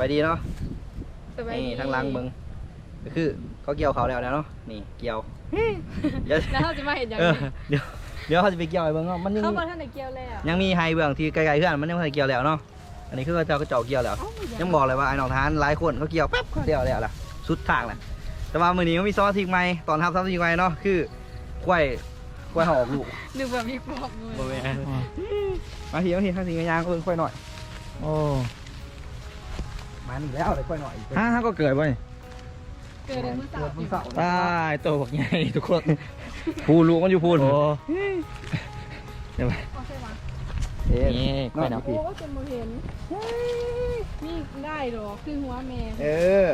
บายดีเนาะสบายดีนี่ทางหลังเบิงก็คือเขาเกี่ยวเขาแล้วนะเนาะนี่เกี่ยวเดี๋ยวแล้วเขาจะมาเห็นอย่างเออนี้เดี๋ยวเดี๋ยวเขาจะไปเกี่ยวไอ้เบิ้งเนาะมันยังเขาบอกท่านไหนเกี่ยวแล้วยังมีไฮเบื้องที่ไกลๆเพื่อนมันยังไม่ได้เกี่ยวแล้วเนาะอันนี้คือเขาเจ้าก็เจาะเกี่ยวแล้ว เอ้ายังบอกเลยว่าไอ้หนองทหานหลายคนเขาเกี่ยวแป๊บเขาเดียวแล้วล่ะสุดทางแหละแต่ว่ามือนี้เขามีซอสทิ้งไหมตอนทับซอสทิ้งไหมเนาะคือกล้วยกล้วยหอมลูกนึกว่ามีปอบมือมาทีมาทีข้างทีกระยางก็เพิ่งกล้วยหน่อยโอ้ มานี่แล้วเลยกล้วยหน่อยฮะฮะก็เกิดบ่นี่เกิดในมือสาวเพิ่งเสาร์ตายโตบักใหญ่ทุกคนพูลูกมันอยู่พูนโอ้โอเคมาเอ๊ะนี่ค่อยนับโอ้ก็จะมาเห็นนี่ได้หรอคือหัวแม่เออ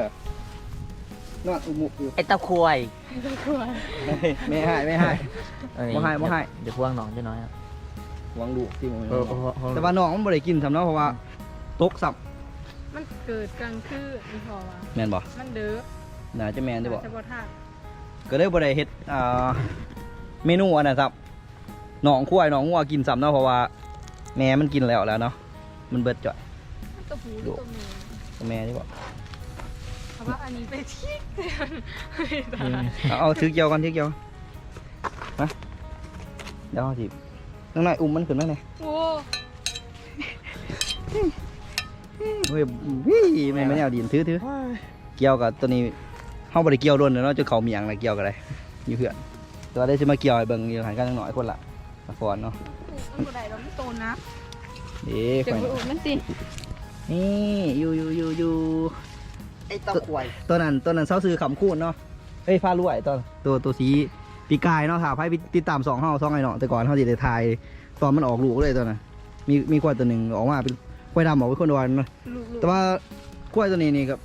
นอนอุมุกอยู่ไอ้ตะควายจะกลัวไม่ให้ไม่ให้บ่ให้บ่ให้ เดี๋ยวพวงน้องจะน้อยครับหวังลูกที่มึงเออเออเออแต่ว่าน้องมันบ่ได้กินสำเนาะเพราะว่าตกสับ มันเกิดกลางคืนนี่พอวะแม่นบ่มันเด้อน่าจะแม่นได้บ่จะบ่ทักก็เลยบ่ได้เฮ็ดอ่าเมนูอันนั้นครับน้องควายน้องงัวกินซ้ำเนาะเพราะว่าแม่มันกินแล้วแล้วเนาะมันเบิดจ่อยมันตัวผู้หรือตัวแม่ตัวแม่นี่บ่เพราะว่าอันนี้ไปที่เอาเอาถือเกี่ยวกันถือเกี่ยวมาเดี๋ยวเอาสิข้างในอุ้มมันขึ้นมาหน่อยโอ้ เฮ้ยวิแม่นไม่เอาดินถือถือเกี่ยวกับตัวนี้เฮาบ่ได้เกี่ยวโดนเนาะจนเขาเมียงเลยเกี่ยวกันเลยอยู่เพื่อนแต่ว่าได้สิมาเกี่ยวให้เบิ่งอยู่หันกันจังหน่อยคนละละครเนาะมันบ่ได้เราไม่โตนะเอ๊ะเดี๋ยวข่อยไปอุดมันสินี่อยู่อยู่อยู่อยู่ไอ้ตะควายตัวนั้นตัวนั้นเซาซื้อขำคูนเนาะเอ้ยฟ้ารวยตัวตัวตัวสีปีกายเนาะถ้าไพ่ติดตามสองเฮาสองไอ้เนาะแต่ก่อนเฮาสิได้ถ่ายตอนมันออกลูกเลยตัวนั้นมีมีกล้วยตัวหนึ่งออกมาเป็นก ล้วยดำออกเป็นคนดอนเนาะลูกแต่ว่ากล้วยตัวนี้นี่กับ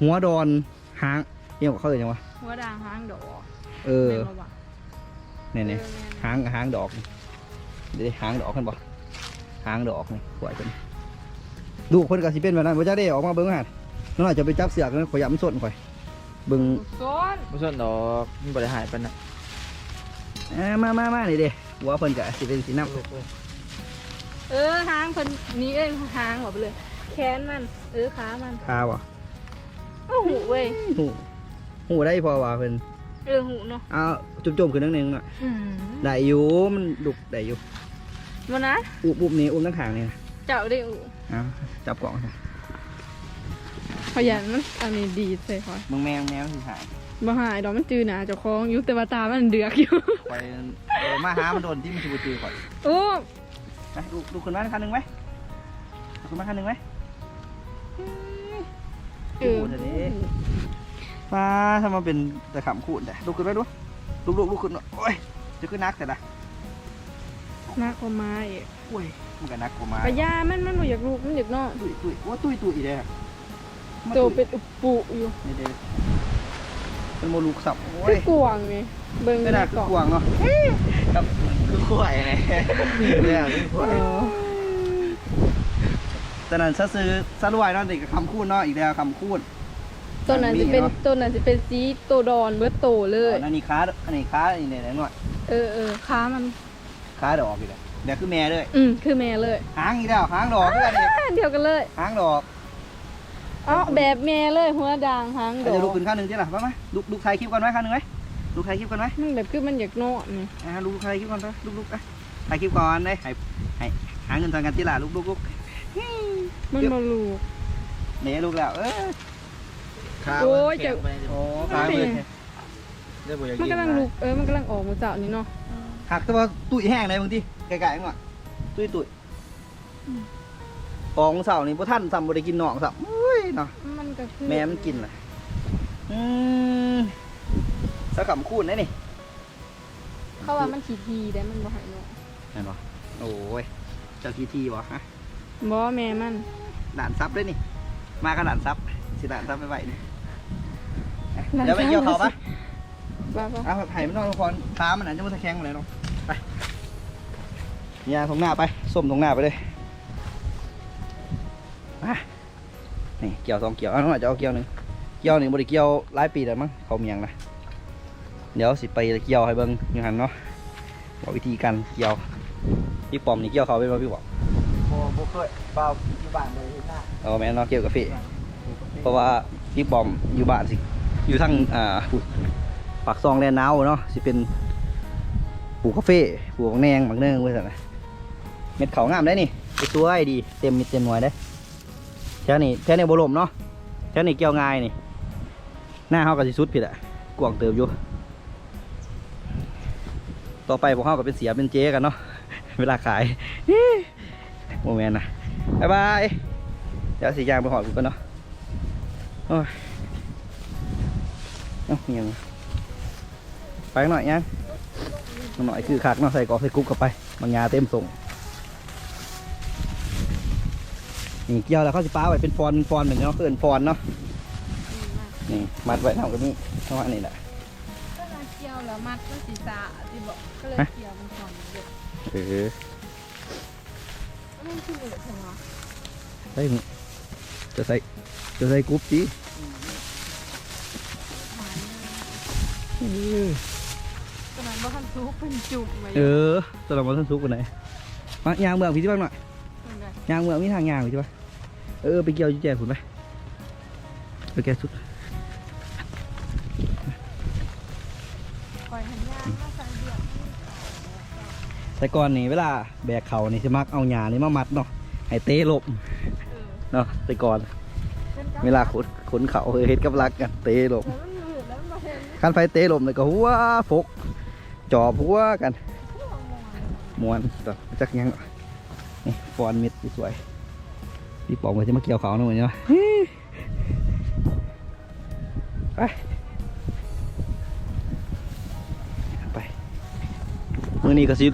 หัวดอนหางเอี่ยงเขาเลยจังวะๆหัวด่างหางดอกเออแม่นบ่วะเนี่ยเนี่ยออแม่นหางหางดอกนี่เดี๋ยวหางดอกกันบ่หางดอกนี่กล้วยตัวนี้ลูกคนก็สิเป็นแบบนั้นบ่จ้าได้ออกมาเบิ่งหั่นน้องอาจจะไปจับเสือกนะข่อยยำมันสดข่อยเบิ่งลูกซ้อนไม่ส่วนดอกมันบ่ได้หายไปนะเอ้ยมามามานี่เด้หัวเพิ่นก็สิเป็นสีน้ำ เออหางเพิ่นนี่เอ้ยหางบอกไปเลย แขนมัน เออขามันขาวอะโอ้โหเว้ยหูหูได้พอว่าเพิ่นเออหูเนาะเอาจุ่มๆขึ้นนิดนึงหน่อยอืมได้อยู่มันดุกได้อยู่มานะอุบอุบนี่อุ้มทั้งขางนี่นะเจ้าได้อูเอาจับกล่องนะขยันมันอันนี้ดีใส่คอยมึงแมวแมวสิหายบ่หายดอกมันจือหนาเจ้าของอยู่แต่ว่าตามันเดือกอยู่ ไปเออมาหามันโดนที่มันสิบ่จือก่อนโอ้ ไปดูดูขึ้นมาคันหนึงไหมดูขึ้นมาคันหนึงไหมเออโอ้โหเดี๋ยวนี้มาถ้ามาเป็นตะขำขูดแต่ลุกขึ้นไปดูลุกลุกลุกขึ้นหน่อยโอ้ยจะขึ้นนักแต่ละนักกว่าไม้อีกโอ้ยมันก็นักกว่ามาปะยามันมันบ่อยากลูกมันอยากนอนตุยตุยโอ้ตุ้ยตุ้ยอีกแล้วโตเป็นอุปปุอยู่นี่เด้ เป็นโมลูกสับโอ้คืยอกวางไงเบิ่งไม่ในน่าคืกอล่องกวางเนาะครับคือควายไงเนี่ยคือควายอ๋อตอนนั้นซะซื้อซะรวยเนาะเด็กกับคำคูดเนาะอีกแล้วคำคูดต้นนั้นจะเป็นมีเนอะต้นนั้นจะเป็นสีโตดอนเบิดโตเลยอันนี้ค้าอันนี้ค้าอันนี้เนี่ยหน่อยเออเออขามันค้าดอกอีกแล้วเดี๋ยวคือแม่เลยอืมคือแม่เลยหางอีกแล้วหางดอกด้วยกันอีกอ่าเดียวกันเลยหางดอก อ๋อแบบแม่เลยหัวด่างหางดเดี๋อยวลุกกขึ้นข้างหนึ่งที่ละมาไหมลุกลุกถ่ายคลิปก่อนไหมข้างหนึ่งไหมลุกถ่ายคลิปก่อนไหมมันแบบคือมันอยากนอนนี่อ่าลุกถ่ายคลิปก่อนไปลุกลุกไปถ่ายคลิปก่อนเลยให้ให้หาเงินทางกันที่ละลุกลุกลุกมันมาลูกเนี่ยลุกแล้วเออโอ้ยจะโอ้ค้างเลยมันกำลังลูกเออมันกำลังออกมาเจ้านี่เนาะหักแต่ว่าตุ้ยแห้งเลยบางทีไกลๆมั้งตุ้ยตุ้ยอองเสานี่พวกท่านซ้ำบ่ได้กินหนองซ้ำอุ้ ยเนาะมันก็คือแม่มันกินเลยอืมสะขำคูนได้นี่เขาว่ามันขี้ทีได้มันบ่ใหายเนาะเห็นปะโอ้ยเจ้าทีทีวะฮะบ่แม่มันด่านซับด้วยนี่ มากันด่านซับสิด่านซับไปไหวนี่เดี๋ยวไปเกี่ยวเขาปะบ้าปะเอาไผ่มันนอนทุกคนขามันอาจจะมันตะแคงมาเลยเนาะไปเนี่ยตรงหน้าไปส้มตรงหน้าไปเลย นี่เกี่ยวสองเกี่ยวเอ้าน้องอาจจะเอาเกี่ยวหนึ่งเกี่ยวหนึ่งบริเกี่ยวหลายปีแล้วมั้งเขาเมียงนะเดี๋ยวสิไปเกี่ยวให้เบิ่งอยังหันเนาะบอกวิธีการเกี่ยวพี่ปอมนี่เกี่ยวเขาเป็นว่าพี่บอกโอ้บ่เคยเปล่าอยู่บ้านเลยหน้าเอาแม่นเนาะเกี่ยวกับพี่เเพราะว่าพี่ปอมอยู่บ้านสิอยู่ทั้งอ่าปากซองแลนด์นาวเนาะสิเป็นปลูกกาแฟปลูกแนงบักเนืองไว้สั่นนะเม็ดเขางามได้นี่ไปสวยดีเต็มมิดเต็มหน่วยได้ แค่นี้แค่นี้บลมเนาะแค่นี้เกี่ยวง่ายนี่ หน้าเขาก็สิสุดผิดอะกวางเติมอยู่ ต่อไปพวกเขาก็เป็นเสียเป็นเจ๊กันเนาะ เวลาขายโมเมนต์นะบ๊ายบาย เดี๋ยวสียางไปหอดกูกันเนาะโอ้ยเอ้ายังไปหน่อยยังหน่อยคือคักเนาะใส่กอใส่กุ๊กเข้าไปบางยาเต็มส่ง นี่เกี่ยวแล้วเขาสิป้าไว้เป็นฟอนเป็นฟอนเหมือนเนาะคือเป็นฟอนเนาะนี่มัดไว้เท่ากับนี้เท่านี้แหละก็เลยเกี่ยวแล้วมัดก็ศีรษะที่บอกก็เลยฮะเกี่ยวเป็นสองเด็กเออมันคือเด็กใช่ไหมใส่หมูจะใส่จะใส่กรุ๊ปจีตอนนั้นว่าทันทุกเป็นจุ่มไว้เออตอนเรามาท่านซุกกันไหนมายางเมืองพี่ที่บ้านหน่อยยางเมืองมีทางยางพี่ที่บ้าน เออไปเกี่ยวจีแจขุนไปไปแกะสุดปล่อยหันยางมาใส่เดี่ยวแต่ก่อนนี่เวลาแบกเขานี่จะมักเอาหญ้านี่มามัดเนาะให้เตะลมเออเนาะแต่ก่อนเป็นกรเวลาขนขนเขาเออเฮ็ดกับรักกันเตะลมแล้วมันมืดแล้วมันมาเห็นคันไฟเตะลมเลยก็หัวฟกจอบหัวกันพวกมองมวนต่อจักยังหน่อยนี่ฟอนมิดสวย พี่ปองก็จะมาเกี่ยวเขาหน่อยเนาะไปไปมือนี้ก็สิ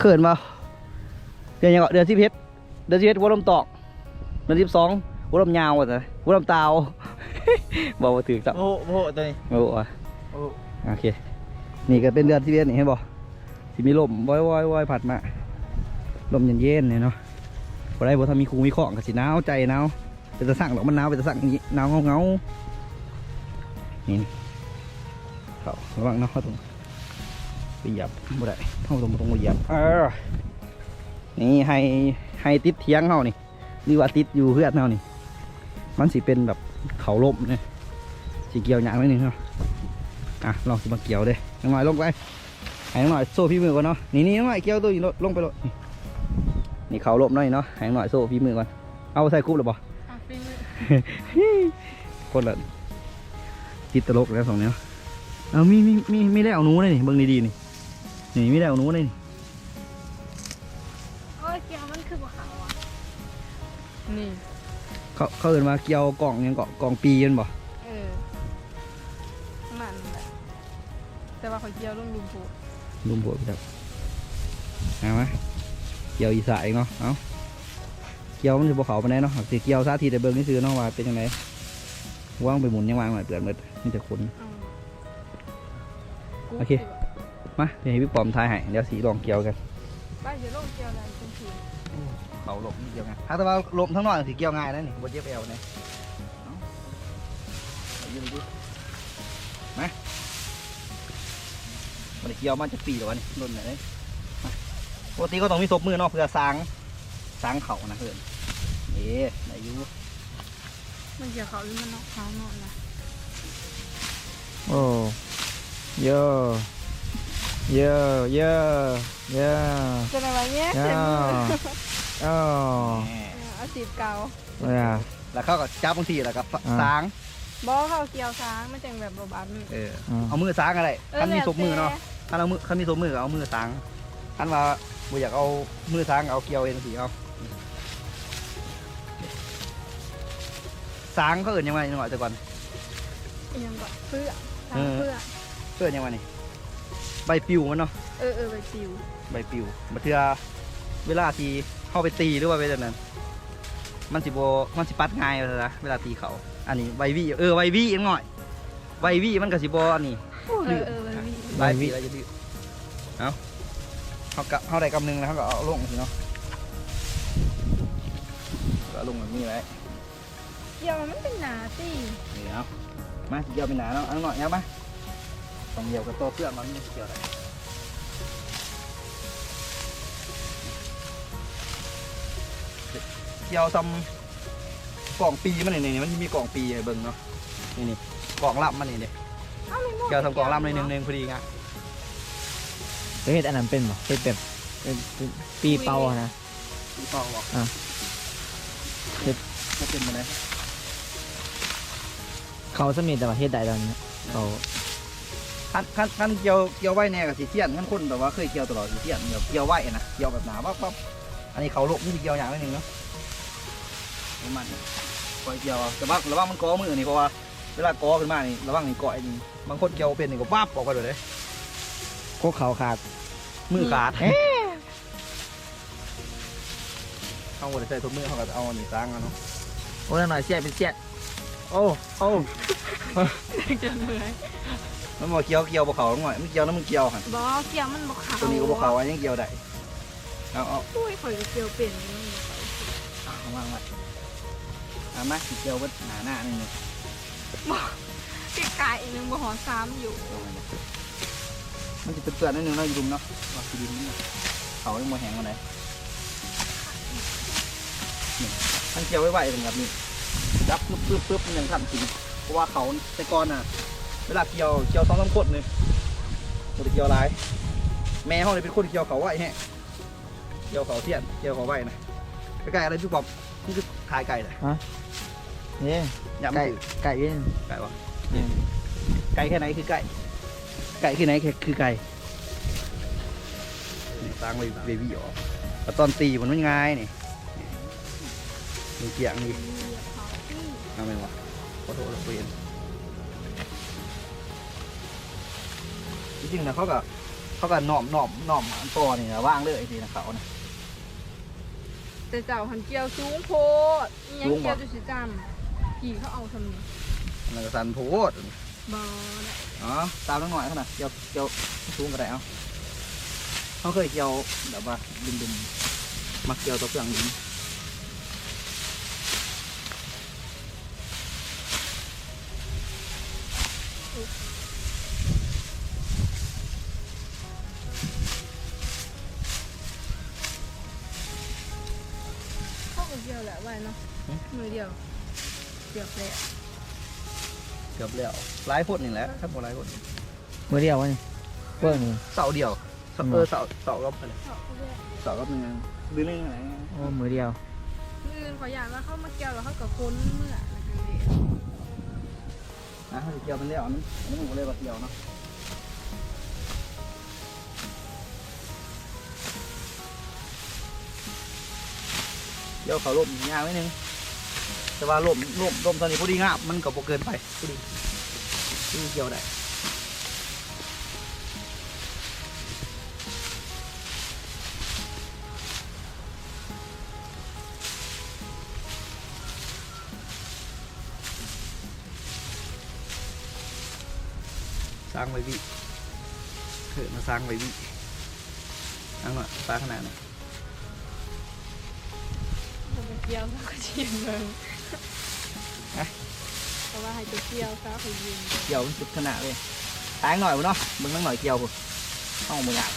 เขินมาเดือนยังก็เดือนสิบเอ็ดเดือนสิบเอ็ดวัวลมตอกเดือนสิบสองวัวลมยาวอะจ้ะวัวลมตาวบอกว่าถือจับโอ้โหตัวนี้โอ้โหโอ้โอเค นี่ก็เป็นเดือนที่เวียนนี่ให้บอกที่มีลมว้อยว้อยว้อยผัดมาลมเย็นๆเนี่ยเนาะ พอได้บ่ถ้ามีครูมีของก็สิหนาวใจหนาวเป็นตะสั่งหรอกมันหนาวเป็นตะสั่งอย่างงี้หนาวเงาเงานี่เขาระวังเนาะเขาตรงไปหยียบบ่ได้เขาตรงตรงบ่เหยียบเออนี่ให้ให้ติดเทียงเขานี่หรือว่าติดอยู่เพื่อนเขานี่ มันสิเป็นแบบเขาลมเนี่ยสีเกี่ยวหยางนิดนึงเนาะอะลองสิมาเกี่ยวเด้น้องหน่อยลงไปให้น้องหน่อยโซ่พี่มือก่อนเนาะนี่นี่น้องหน่อยเกี่ยวตัวอยู่ลงไปเลย นี่นี่เขาหลบหน่อยเนาะให้น้องหน่อยโซ่พี่มือก่อนเอาใส่คุบหรือเปล่าอะปีมือคนละติดตลกแล้วสองเนี้ยเอามีมีมีมีแล้วหนูเลยนี่เบิ่งดีๆนี่นี่มีแล้วหนูเลยนี่โอ้ยเกี่ยวมันคือบ่ขาวอะนี่เขาเขาเอินมาเกี่ยวกล่องหยังเกาะกล่องปีกันบ่เออมันแหละแต่ว่าเขาเกี่ยวลงลุมผูลุมบวกครับเอาไหม เกี่ยวอีสานเองเนาะ เอาเกี่ยวมันจะบ่เขาไปไหนใดเนาะสิเกี่ยวสาธิตแต่เบิ่งนี่ซื้อเนาะว่าเป็นยังไงว่างไปหมุนยังวางหน่อยเปลือกหมดมีแต่คนอืมโอเค มาเดี๋ยวให้พี่ปอมทายให้เดี๋ยวสีลองเกี่ยวกันบ้านจะลงเกี่ยวอะไรเป็นทีเขาหลบนี่เกี่ยวไงถ้าแต่ว่าหลบทั้งนอกสีเกี่ยวง่ายนะนี่บนเย็บเอวเนี่ยเอาเอายืนดูมามันเกี่ยวมันจะปีหรอวะนี่โดนไหนเลยมา ปกติก็ต้องมีศพมือเนาะเพื่อสางสางเขานะเพื่อนเอ๊ะไหนอยูมันเกี่ยวเขาหรือมันนอกเขาเนาะนะโอ้เยอะเยอะเยอะเยอะจะอะไรเงี้ยเยเต็มอะมือโอ้แหม่เออเอาสีเก่าเนี่ยแล้วเขาก็จับบางทีแล้วก็อ่าสางบอกเขาเกี่ยวช้างมันจังแบบบบาดมือเอออืมเอามือสางอะไรเออคันมีศพมือเนาะแล้วแต่ถ้าเรามือคันมีศพมือก็เอามือสางคันว่า บ่อยากเอามือสางเอาเกี่ยวเองสิเอาสางเขาเอื่นยังไงหน่อยแต่ก่อนอีหยังก่อนเพื่อช้างเออเพื่อเพื่อนยังไงนี่ใบปลิวมันเนาะเออเออไปปิวใบปลิวมาเทื่อเวลาที่เข้าไปตีหรือว่าไปแบบนั้น มันสิโบมันสิปัดง่ายเลยนะเวลาตีเขาอันนี้ใบวีเออใบวียังหน่อยใบวีมันก็สิโบอันนี้เออเออไปมีใบวีอะไรจะดื้อเอา เขากะเขาได้กำหนึงแล้วเขาก็เอาลงสิเนาะก็เอาลงแบบนี้ไว้เกี่ยวมันเป็นหนาตีนี่เอามาเกี่ยวเป็นหนาเนาะเอาหน่อยเอามาต้องเกี่ยวกับตัวเพื่อนมันเกี่ยวอะไรเกี่ยวซ้ำกล่องปีมันนี่นี่มันมีกล่องปีให้เบิ่งเนาะนี่นี่กล่องลับมันนี่เด้เอ้าไม่หมดเกี่ยวทำกล่องลับในหนึ่งหนึ่งพอดีงะ เฮ็ดอันนั้นเป็นบ่เฮ็ดแบบเป็นเป็นปีเป่าอะนะปีเป่าบอกอะเฮ็ดบ่เป็นมาเลยเขาสมิธแต่ว่าเฮ็ดได้ตอนนี้เขาขั้นขั้นขั้นเกี่ยวเกี่ยวไว้แน่กับสีเทียนขั้นคนแบบว่าเคยเกี่ยวตลอดสีเทียนแบบเกี่ยวไว้นะเกี่ยวแบบหนาปั๊บปั๊บอันนี้เขาลบนี่สิเกี่ยวอย่างนิดนึงเนาะประมาณนี้ปล่อยเกี่ยวเอาแต่ว่าระวังมันก้อมือนี่เพราะว่าเวลาก้อขึ้นมานี่ระวังนี่ก้อยนี่บางคนเกี่ยวเป็นนี่ก็ปั๊บออกไปเลย เด้พวกเขาขาดมือขาด เขาหมดใส่ถุงมือเขาก็เอาอันนี้ตั้งกันเนาะโอ้ยหน่อยเสียเป็นเสียโอ้โอ้จนเหนื่อยมันบอกเกี่ยวเกี่ยวบกเขาหน่อยมันเกี่ยวแล้วมันเกี่ยวหันบอเกี่ยวมันบอกขาวตัวนี้ก็บกเขาอันยังเกี่ยวได้เอาเอาอุ้ยข่อยก็เกี่ยวเป็นมันบ่ขาวเอาวางไว้เอามาสิเกี่ยวไว้หนาหน้าหนึ่งเลยไก่อีกหนึงบ่หอซ้ำอยู่ มันจะเป็นเปลือกนิดนึงเนาะอยู่ดุมเนาะว่าคือดินนี่เขายังมาแห้งมาไหนนี่มันเกี่ยวไว้ไว้ตรงแบบนี้จับปึ๊บปึ๊บปึ๊บมันยังทำจริงเพราะว่าเขาแต่ก่อนน่ะ เวลาเกี่ยวเกี่ยวสองสามคนเลยมันจะเกี่ยวหลายแม่ห้องเลยเป็นคนเกี่ยวเขาไว้แฮะเกี่ยวเขาเทียนเกี่ยวเขาไว้นะใกล้ๆอะไรพี่ปอบนี่คือขายไก่เลยเนี่ยอย่าไก่มาไก่เว้นไก่วะไก่แค่ไหนคือไก่ไก่แค่ไหนคือไก่นี่ตั้งไว้เบบี้ออกแล้วตอนตีมันไม่ง่ายนี่มีเกียงนี่เหยียบเขาอื้อเอาไหมวะขอโทษเราเปลี่ยนจริงๆนะเขาก็เขาก็หน่อมหน่อมหน่อมอันตัวนี่นะว่างเลยทีนะเขานะแต่เจ้าหันเกี่ยวสูงโพดอิหยังสูงบ่เกี่ยวจะสิจำกี่เขาเอาทำนี่มันก็สันโพด บอได้อ๋อตามน้องหน่อยเขาน่ะเกี่ยวเกี่ยวสูงก็ได้เอา เขาเคยเกี่ยวแบบว่าดึงดึงๆมักเกี่ยวตัวเครื่องดินเขาก็เกี่ยวแหละไว้เนาะมือเดียวเกี่ยวแล้วเกือบแล้วหลายคนนี่แหละถ้าบ่หลายคนมือเดียววะนี่เพิ่งนี่เสาเดียวเสาอืมเออเสาเสาก็อะไรเขาก็แยกเสาก็เป็นไงดื้อเรื่องอะไรโอ้มือเดียวมืออื่นขออย่างว่าเขามาเกี่ยวแล้วเขาก็ค้นเมื่อนะคะเด็กนะเขาจะเกี่ยวเป็นเลี้ยวอันนั้นอันนั้นผมก็เลยว่าเกี่ยวเนาะเกี่ยวเขาลมยาวไว้นึง แต่ว่าลมลมลมตอนนี้พอดีงามมันก็บ่เกินไปพอดีที่เกี่ยวได้สร้างไว้วิเกิดมาสร้างไว้วิสร้างหน่อยสร้างขนาดไหนผมไปเกี่ยวเขาก็ชียงเลยเพราะว่า ให้ไปเกี่ยวเขาไปยิง เกี่ยวมันสุดขนาดเลยตายหน่อยพุ่นเนาะมึงนั่งหน่อยเกี่ยวพุ่นต้องมึงอะ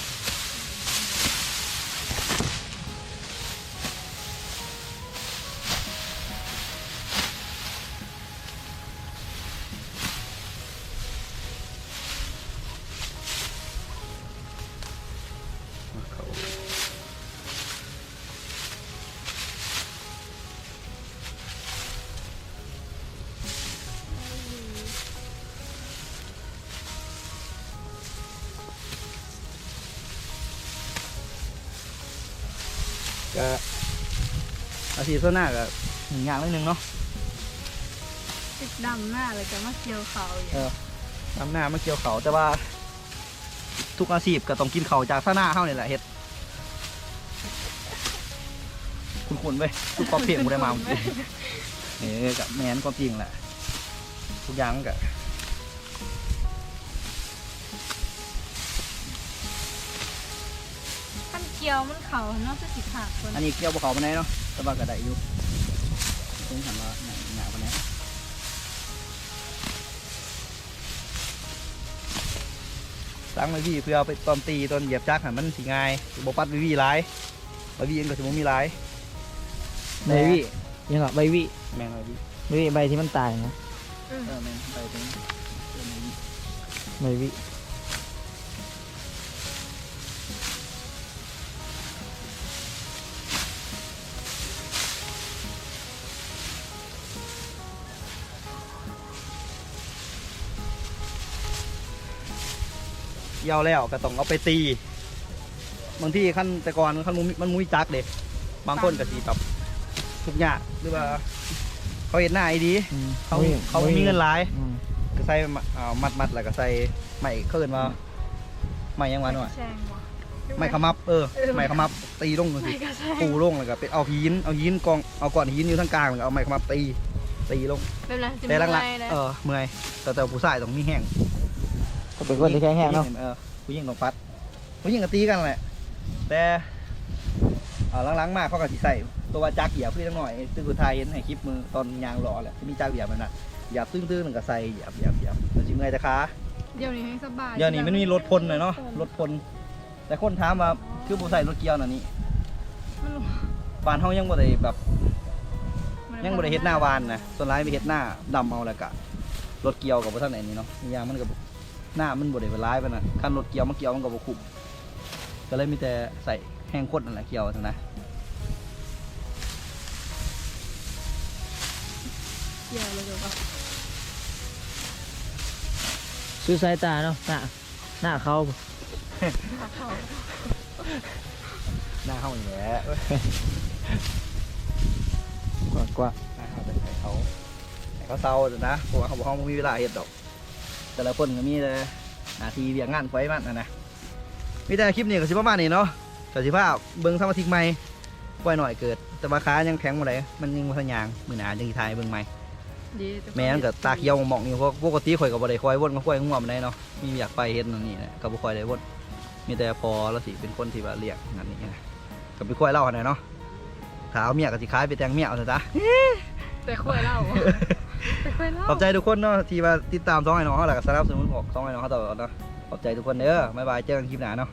ก็อาทิตย์ส่วนหน้าก็หนึ่งอย่างนิดนึงเนาะติดดำหน้าเลยจะมาเกี่ยวเขาอย่างเออทำหน้ามาเกี่ยวเขาแต่ว่า ทุกอาชีพก็ต้องกินเขาวจากท่าหน้าเฮานี่แหละเฮ็ดคุณคุณเว้ยทุกความเพียงกูได้มาเมื่อกี้เออกับแมนความจริงแหละทุกอย่างมันก็ขั้ เกี่ยวมันเขาเนาะจะสิขาดคนอันนี้เกี่ยวภูเขาไปไหนใดเนาะแต่ว่าก็ได้อยู่ต้องถามว่าหนักหนักปานไหนตั้งไว้พี่เพื่อเอาไปตอนตีตอนเหยียบจักรหันมันสิง่ายสิบ่ปัดไว้พี่หลายไว้พี่เองก็สิบ่มีหลายเนวี่ยังอะใบวิแมงอะไรพี่ใบวิใบที่มันตายนะอืมเออแมงไปตรงใบวิ เกี่ยวแล้วก็ต้องเอาไปตี บางที่ขั้นแต่ก่อนขั้นมันมันมุ้ยจักเด็บางคนก็สีแบบทุกอย่างหรือว่า เขาเห็นหน้าไอ้ดีอืมเขาบ่เขามีเงินหลายอืมก็ใส่มาอ่ามัดมัดแล้วก็ใส่ไม้เขินมาไม้ยังวะหน่อยแซงว่ะไม้ขมับเออไม้ขมับตีลงเลยไม่สิกระแซงปูลงแล้วก็ไปเอาหินเอาหินกองเอาก้อนหินอยู่ทั้งกลางแล้วก็เอาไม้ขมับตีตีลงเป็นไรจะแต่ไม่หลังไรเลยๆเออเมื่อยแต่แต่ผู้ชายต้องมีแห้ง ก็เป็นคนที่แข็งแรงเนาะเออผู้หญิงต้องปัดผู้หญิงก็ตีกันแหละ แต่เออหลังๆมาเขาก็สิใส่ตัวจักรเหยียบพี่ทั้งหน่อยซึ่งคุณทายเห็นให้คลิปมือตอนยางรอแหละที่มีจักรเหยียบมันน่ะเหยียบตื้นๆหนึ่งก็ใส่เหยียบเหยียบเหยียบมันสิเมื่อยแต่ขาเดี๋ยวนี้ให้สบายเดี๋ยวนี้มันมีรถพลเลยเนาะรถพลแต่คนถามว่าคือผู้ใส่รถเกียวน่ะนี่มันบ้านเฮายังบ่ได้แบบมันยังบ่ได้เฮ็ดหน้าวานนะส่วนหลายไปเฮ็ดหน้าดำเอาแล้วก็รถเกี่ยวกับบ่ทันไหนนี่เนาะอีกอย่างมันก็บ่ หน้ามันบ่ได้เป็นร้ายปานน่ะคันรถเกี่ยวมาเกี่ยวมันก็บ่คุ้มก็เลยมีแต่ใส่แห้งข้นนั่นแหละเกี่ยวซั่นนะเกี่ยวเลยเดี๋ยวก่อนซื้อสายตาเนาะหน้าหน้าเขาขาเขาหน้าเฮานี่แหละเอ้ยกว่ากว่าหน้าเฮาแต่ให้เขาให้เขาเซาซั่นนะเพราะว่าเขาบ่เฮาบ่มีเวลาเฮ็ดดอก แต่ละคนก็มีแต่หน้าที่เรียกงานไฟมันน่ะนะมีแต่คลิปนี้ก็สิประมาณนี้เนาะก็สิพาเบิ่งสมาชิกใหม่ปล่อยหน่อยเกิด แต่ว่าขายังแข็งบ่ได้มันยังบ่ทันยางมื้อหน้าจังสิถ่ายเบิ่งใหม่ดีแต่แม่นก็ตาเขียวหมองๆนี่เพราะปกติข่อยก็บ่ได้คอยวนกับข่อยง่วงมันได้เนาะมีอยากไปเฮ็ดนั่นนี่นะก็บ่ค่อยได้วนมีแต่พอแล้วสิเป็นคนที่ว่าเรียกนั่นนี่นะก็ไปค่อยเล่าหั่นน่ะเนาะถ้าเอาเมียก็สิขายไปแต่งเมียเอาซะจ้ะแต่ค่อยเล่าแต่ค่อยเล่า ขอบใจทุกคนเนาะที่มาติดตามสองไอ้น้องเขาแล้วก็สนับสนุนของสองไอ้น้องเขาตลอดเนาะขอบใจทุกคนเด้อบ๊ายบายเจอกันคลิปหน้าเนาะ